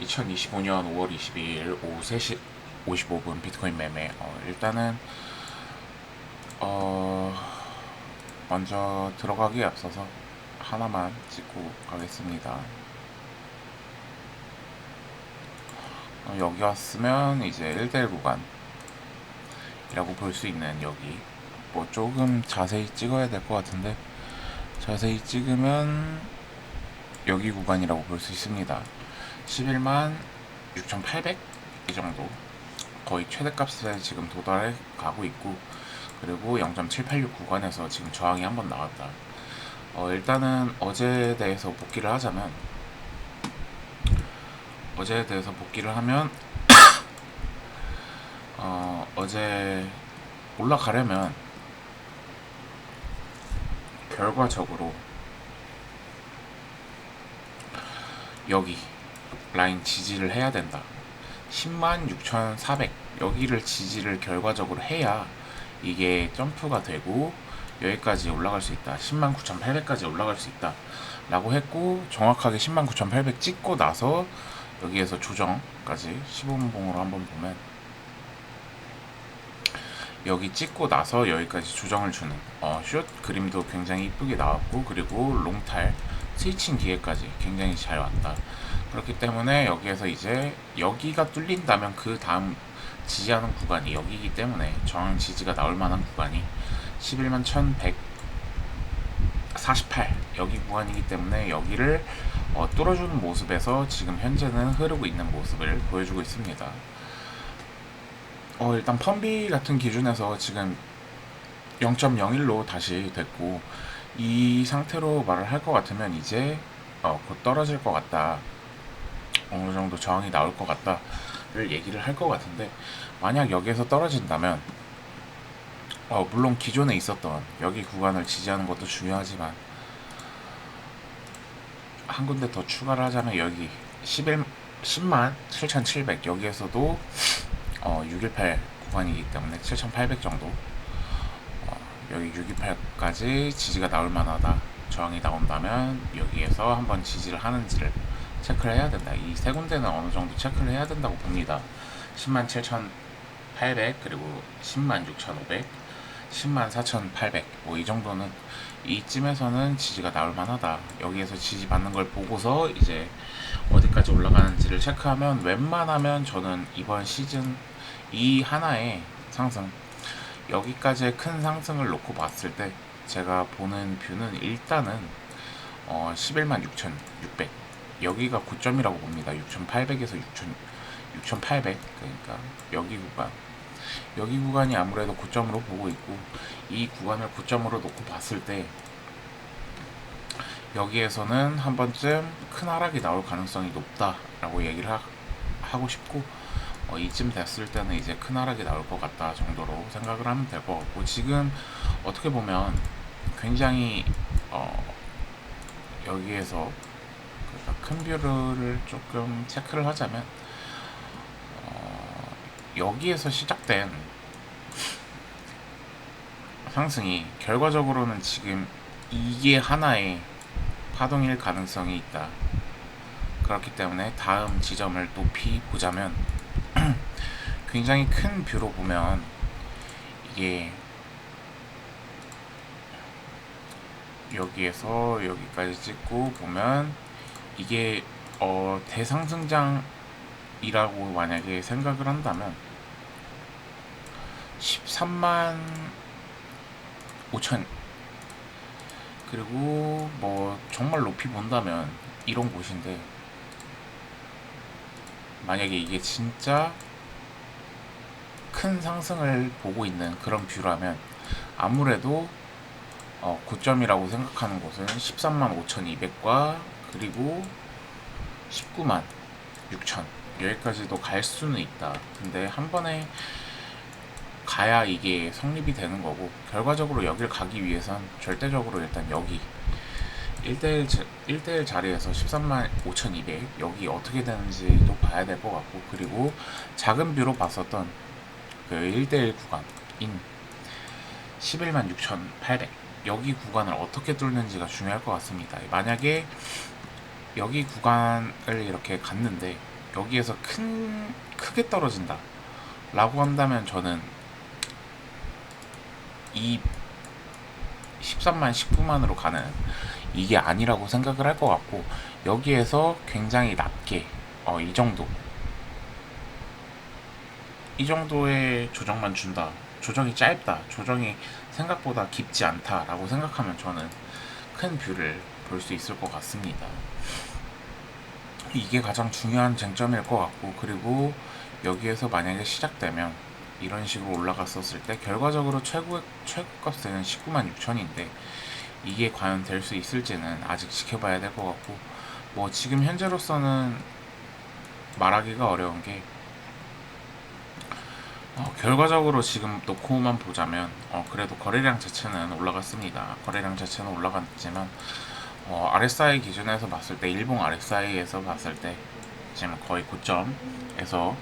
2025년 5월 22일 오후 3시 55분 비트코인 매매. 어, 일단은 어, 먼저 들어가기에 앞서서 하나만 찍고 가겠습니다. 어, 여기 왔으면 이제 1대1 구간 이라고 볼 수 있는 여기 뭐 조금 자세히 찍어야 될 것 같은데 자세히 찍으면 여기 구간이라고 볼 수 있습니다. 11만 6,800 이 정도 거의 최대값에 지금 도달해 가고 있고 그리고 0.786 구간에서 지금 저항이 한 번 나왔다. 어, 일단은 어제에 대해서 복귀를 하자면 어제에 대해서 복귀를 하면 어, 어제 올라가려면 결과적으로 여기 라인 지지를 해야 된다. 106,400 여기를 지지를 결과적으로 해야 이게 점프가 되고 여기까지 올라갈 수 있다. 109,800까지 올라갈 수 있다. 라고 했고 정확하게 109,800 찍고 나서 여기에서 조정까지 15분봉으로 한번 보면 여기 찍고 나서 여기까지 조정을 주는 어, 숏 그림도 굉장히 이쁘게 나왔고 그리고 롱탈 스위칭 기회까지 굉장히 잘 왔다. 그렇기 때문에 여기에서 이제 여기가 뚫린다면 그 다음 지지하는 구간이 여기이기 때문에 저항 지지가 나올 만한 구간이 11만 1148 여기 구간이기 때문에 여기를 어, 뚫어주는 모습에서 지금 현재는 흐르고 있는 모습을 보여주고 있습니다. 어, 일단 펌비 같은 기준에서 지금 0.01로 다시 됐고 이 상태로 말을 할 것 같으면 이제 어, 곧 떨어질 것 같다. 어느 정도 저항이 나올 것 같다를 얘기를 할 것 같은데 만약 여기에서 떨어진다면 어, 물론 기존에 있었던 여기 구간을 지지하는 것도 중요하지만 한 군데 더 추가를 하자면 여기 11, 10만 7,700 여기에서도 어, 618 구간이기 때문에 7,800 정도 어, 여기 628까지 지지가 나올 만하다. 저항이 나온다면 여기에서 한번 지지를 하는지를 체크를 해야 된다. 이 세 군데는 어느 정도 체크를 해야 된다고 봅니다. 10만 7,800 그리고 10만 6,500 10만 4,800 뭐 이 정도는 이쯤에서는 지지가 나올 만하다. 여기에서 지지 받는 걸 보고서 이제 어디까지 올라가는지를 체크하면 웬만하면 저는 이번 시즌 이 하나의 상승 여기까지의 큰 상승을 놓고 봤을 때 제가 보는 뷰는 일단은 어 11만 6,600 여기가 고점이라고 봅니다. 6,800에서 6,000 6,800 그러니까 여기 구간. 여기 구간이 아무래도 고점으로 보고 있고 이 구간을 고점으로 놓고 봤을 때 여기에서는 한 번쯤 큰 하락이 나올 가능성이 높다라고 얘기를 하, 하고 싶고 어, 이쯤 됐을 때는 이제 큰 하락이 나올 것 같다 정도로 생각을 하면 될 것 같고 지금 어떻게 보면 굉장히 어, 여기에서 큰 뷰를 조금 체크를 하자면 어, 여기에서 시작된 상승이 결과적으로는 지금 이게 하나의 파동일 가능성이 있다. 그렇기 때문에 다음 지점을 높이 보자면 굉장히 큰 뷰로 보면 이게 여기에서 여기까지 찍고 보면 이게 어 대상승장이라고 만약에 생각을 한다면 13만 5천. 그리고 뭐 정말 높이 본다면 이런 곳인데 만약에 이게 진짜 큰 상승을 보고 있는 그런 뷰라면 아무래도 어, 고점이라고 생각하는 곳은 13만 5,200과 그리고 19만 6천 여기까지도 갈 수는 있다. 근데 한 번에 가야 이게 성립이 되는 거고 결과적으로 여기를 가기 위해선 절대적으로 일단 여기 1대1, 자, 1대1 자리에서 13만 5,200 여기 어떻게 되는지도 봐야 될 것 같고 그리고 작은 뷰로 봤었던 그 1대1 구간인 11만 6,800 여기 구간을 어떻게 뚫는지가 중요할 것 같습니다. 만약에 여기 구간을 이렇게 갔는데 여기에서 큰 크게 떨어진다 라고 한다면 저는 이 13만 19만으로 가는 이게 아니라고 생각을 할 것 같고 여기에서 굉장히 낮게 어, 이 정도. 이 정도의 조정만 준다. 조정이 짧다. 조정이 생각보다 깊지 않다 라고 생각하면 저는 큰 뷰를 볼 수 있을 것 같습니다 이게 가장 중요한 쟁점일 것 같고 그리고 여기에서 만약에 시작되면 이런 식으로 올라갔었을 때 결과적으로 최고 최고값은 19만 6천인데 이게 과연 될 수 있을지는 아직 지켜봐야 될 것 같고 뭐 지금 현재로서는 말하기가 어려운 게 어, 결과적으로 지금 놓고만 보자면 어, 그래도 거래량 자체는 올라갔습니다. 거래량 자체는 올라갔지만 어, RSI 기준에서 봤을 때 일봉 RSI에서 봤을 때 지금 거의 고점에서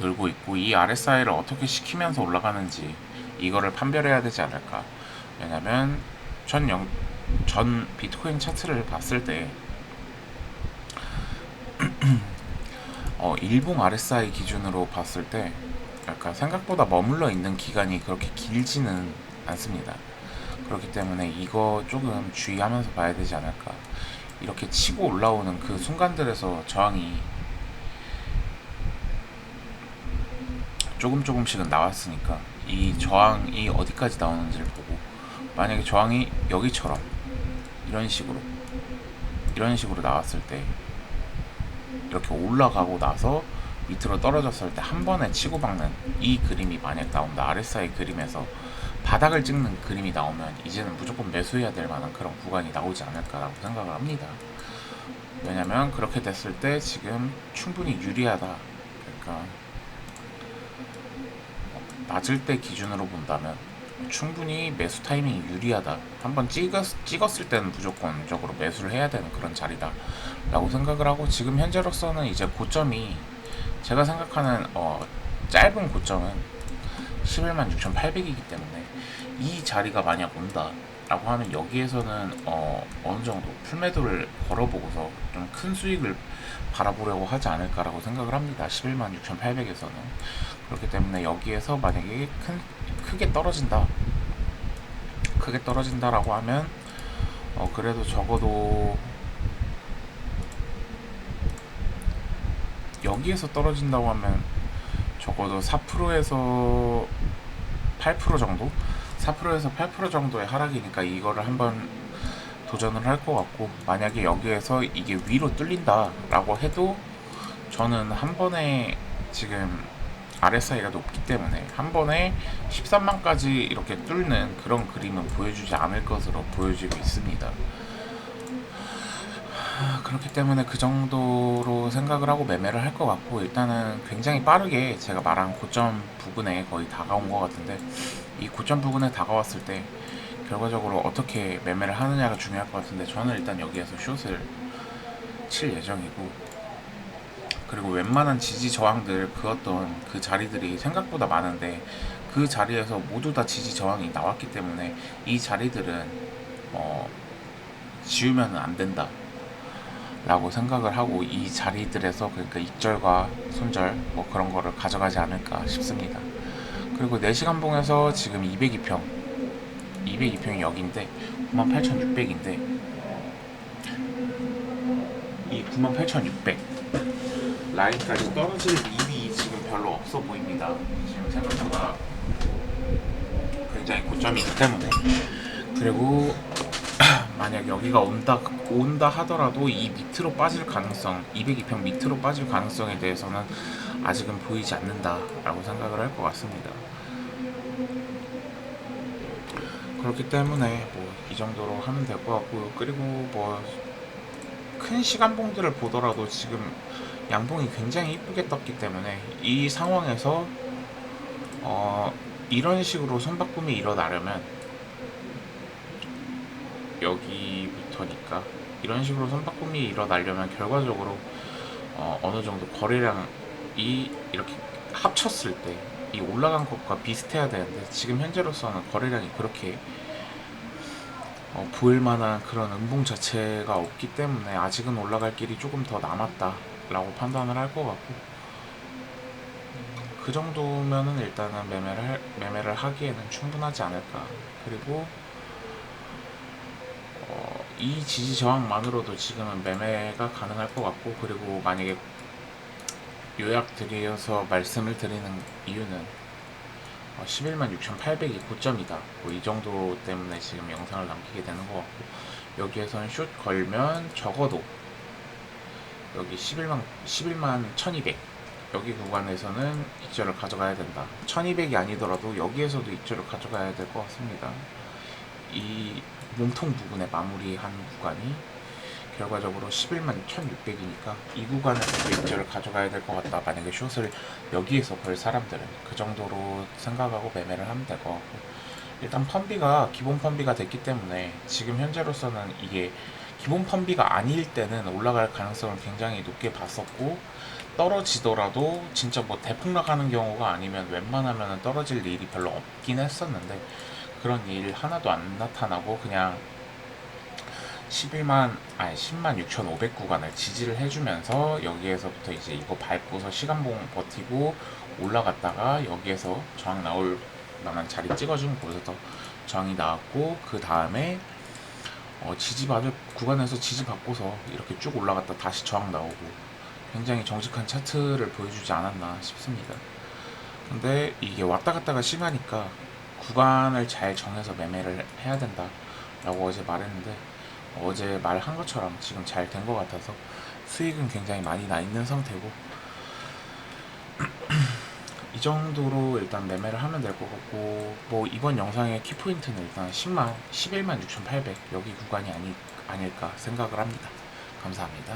늘고 있고 이 RSI를 어떻게 시키면서 올라가는지 이거를 판별해야 되지 않을까 왜냐면 전, 영, 전 비트코인 차트를 봤을 때 어, 일봉 RSI 기준으로 봤을 때 약간 생각보다 머물러 있는 기간이 그렇게 길지는 않습니다. 그렇기 때문에 이거 조금 주의하면서 봐야 되지 않을까. 이렇게 치고 올라오는 그 순간들에서 저항이 조금 조금씩은 나왔으니까 이 저항이 어디까지 나오는지를 보고 만약에 저항이 여기처럼 이런 식으로 이런 식으로 나왔을 때 이렇게 올라가고 나서 밑으로 떨어졌을 때 한 번에 치고 박는 이 그림이 만약 나온다 RSI 그림에서 바닥을 찍는 그림이 나오면 이제는 무조건 매수해야 될 만한 그런 구간이 나오지 않을까라고 생각을 합니다. 왜냐면 그렇게 됐을 때 지금 충분히 유리하다. 그러니까 낮을 때 기준으로 본다면 충분히 매수 타이밍이 유리하다. 한번 찍었, 찍었을 때는 무조건적으로 매수를 해야 되는 그런 자리다. 라고 생각을 하고 지금 현재로서는 이제 고점이 제가 생각하는 어, 짧은 고점은 11만 6,800이기 때문에 이 자리가 만약 온다 라고 하면 여기에서는 어, 어느 정도 풀매도를 걸어보고서 좀 큰 수익을 바라보려고 하지 않을까라고 생각을 합니다. 11만 6,800에서는 그렇기 때문에 여기에서 만약에 큰 크게 떨어진다 크게 떨어진다라고 하면 어, 그래도 적어도 여기에서 떨어진다고 하면 적어도 4%에서 8% 정도? 4%에서 8% 정도의 하락이니까 이거를 한번 도전을 할 것 같고 만약에 여기에서 이게 위로 뚫린다라고 해도 저는 한 번에 지금 RSI가 높기 때문에 한 번에 13만까지 이렇게 뚫는 그런 그림은 보여주지 않을 것으로 보여지고 있습니다. 아, 그렇기 때문에 그 정도로 생각을 하고 매매를 할 것 같고 일단은 굉장히 빠르게 제가 말한 고점 부근에 거의 다가온 것 같은데 이 고점 부근에 다가왔을 때 결과적으로 어떻게 매매를 하느냐가 중요할 것 같은데 저는 일단 여기에서 숏을 칠 예정이고 그리고 웬만한 지지 저항들 그었던 그 자리들이 생각보다 많은데 그 자리에서 모두 다 지지 저항이 나왔기 때문에 이 자리들은 어, 지우면 안 된다 라고 생각을 하고 이 자리들에서 그러니까 익절과 손절 뭐 그런 거를 가져가지 않을까 싶습니다. 그리고 4시간 봉에서 지금 202평 202평이 여기인데 98,600인데 이 98,600 라인까지 떨어질 일이 지금 별로 없어 보입니다. 지금 생각보다 굉장히 고점이기 때문에 그리고 만약 여기가 온다 온다 하더라도 이 밑으로 빠질 가능성 202평 밑으로 빠질 가능성에 대해서는 아직은 보이지 않는다라고 생각을 할 것 같습니다. 그렇기 때문에 뭐 이 정도로 하면 될 것 같고요. 그리고 뭐 큰 시간봉들을 보더라도 지금 양봉이 굉장히 이쁘게 떴기 때문에 이 상황에서 어 이런 식으로 손바꿈이 일어나려면 여기부터니까 이런 식으로 손바꿈이 일어나려면 결과적으로 어, 어느 정도 거래량이 이렇게 합쳤을 때 이 올라간 것과 비슷해야 되는데 지금 현재로서는 거래량이 그렇게 어, 보일 만한 그런 음봉 자체가 없기 때문에 아직은 올라갈 길이 조금 더 남았다 라고 판단을 할 것 같고 그 정도면은 일단은 매매를 할- 매매를 하기에는 충분하지 않을까. 그리고 어, 이 지지 저항만으로도 지금은 매매가 가능할 것 같고 그리고 만약에 요약 드려서 말씀을 드리는 이유는 어, 11만 6,800이 고점이다. 뭐 이 정도 때문에 지금 영상을 남기게 되는 것 같고 여기에서는 숏 걸면 적어도 여기 11만 11만 1,200 여기 구간에서는 익절을 가져가야 된다. 1,200이 아니더라도 여기에서도 익절을 가져가야 될 것 같습니다. 이 몸통 부분에 마무리한 구간이 결과적으로 11만 1,600이니까 이 구간에서 익절을 가져가야 될 것 같다. 만약에 숏을 여기에서 걸 사람들은 그 정도로 생각하고 매매를 하면 될 것 같고 일단 펀비가 기본 펀비가 됐기 때문에 지금 현재로서는 이게 기본 펀비가 아닐 때는 올라갈 가능성을 굉장히 높게 봤었고 떨어지더라도 진짜 뭐 대폭락하는 경우가 아니면 웬만하면 떨어질 일이 별로 없긴 했었는데 그런 일 하나도 안 나타나고 그냥 11만 아니 10만 6,500 구간을 지지를 해주면서 여기에서부터 이제 이거 밟고서 시간봉 버티고 올라갔다가 여기에서 저항 나올 만한 자리 찍어준 곳에서 저항이 나왔고 그 다음에 어, 지지받을 구간에서 지지받고서 이렇게 쭉 올라갔다 다시 저항 나오고 굉장히 정직한 차트를 보여주지 않았나 싶습니다. 근데 이게 왔다 갔다가 심하니까 구간을 잘 정해서 매매를 해야 된다라고 어제 말했는데 어제 말한 것처럼 지금 잘 된 것 같아서 수익은 굉장히 많이 나 있는 상태고 이 정도로 일단 매매를 하면 될 것 같고 뭐 이번 영상의 키포인트는 일단 10만 11만 6,800 여기 구간이 아니, 아닐까 생각을 합니다. 감사합니다.